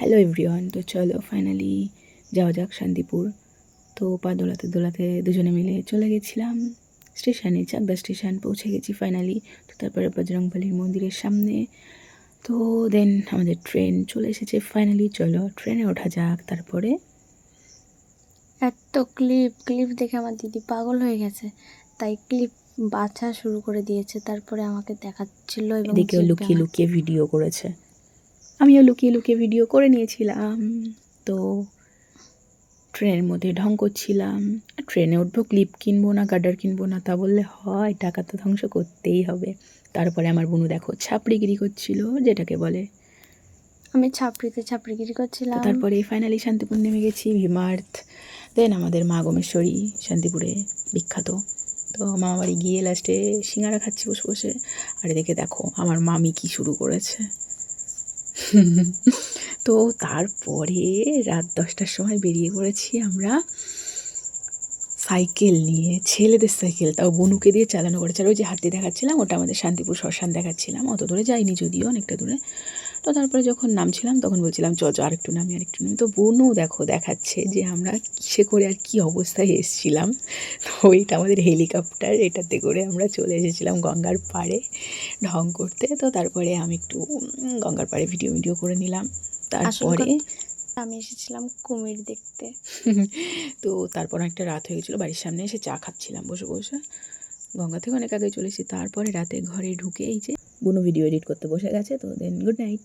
Hello everyone তো চলো finally যাওয়া যাক শান্তিপুর। তো পা দোলাতে দোলাতে দুজনে মিলে চলে গেছিলাম স্টেশনে চাকদা স্টেশন পৌঁছে গেছি ফাইনালি তো তারপরে বজরংবলির মন্দিরের সামনে। তো দেন আমাদের ট্রেন চলে এসেছে ফাইনালি চলো ট্রেনে ওঠা যাক। তারপরে? এত ক্লিপ ক্লিপ দেখে আমার দিদি পাগল হয়ে গেছে। তাই ক্লিপ বাছা শুরু করে দিয়েছে। তারপরে আমাকে দেখাচ্ছিল এবং এদিকেও লুকিয়ে লুকিয়ে ভিডিও করেছে। আমিও লুকিয়ে লুকিয়ে ভিডিও করে নিয়েছিলাম। তো ট্রেনের মধ্যে ঢং করছিলাম। ট্রেনে উঠবো ক্লিপ কিনবো না গার্ডার কিনবো না তা বললে হয় টাকা তো ধ্বংস করতেই হবে। তারপরে আমার বোনু দেখো ছাপড়িগিরি করছিল যেটাকে বলে। আমি ছাপড়িতে ছাপড়িগিরি করছিলাম। তারপরে ফাইনালি শান্তিপুর নেমে গেছি ভীমার্থ। দেন আমাদের মা গমেশ্বরী শান্তিপুরে বিখ্যাত। তো মামা বাড়ি গিয়ে লাস্টে সিঙ্গারা খাচ্ছি বসে বসে। আর এদিকে দেখো আমার মামি কি শুরু করেছে। তো তারপরে রাত দশটার সময় বেরিয়ে পড়েছি আমরা সাইকেল নিয়ে ছেলেদের সাইকেল তাও বনুকে দিয়ে চালানো করেছে আর ওই যে হাঁটতে দেখাচ্ছিলাম ওটা আমাদের শান্তিপুর শ্মশান দেখাচ্ছিলাম। অত দূরে যাইনি যদিও অনেকটা দূরে। তো তারপরে যখন নামছিলাম তখন বলছিলাম চ চ আরেকটু নামি আরেকটু নামি। তো বনু দেখো দেখাচ্ছে যে আমরা কিসে করে আর কি অবস্থায় এসেছিলাম। তো ওইটা আমাদের হেলিকপ্টার এটাতে করে আমরা চলে এসেছিলাম গঙ্গার পাড়ে ঢং করতে। তো তারপরে আমি একটু গঙ্গার পাড়ে ভিডিও ভিডিও করে নিলাম। তারপরে আমি এসেছিলাম কুমির দেখতে। তো তারপর একটা রাত হয়ে গেছিল, বাড়ির সামনে এসে চা খাচ্ছিলাম বসে বসে। গঙ্গা থেকে অনেক আগে চলেছি তারপরে রাতে ঘরে ঢুকে এই যে, বুনো ভিডিও এডিট করতে বসে গেছে, তো দেন গুড নাইট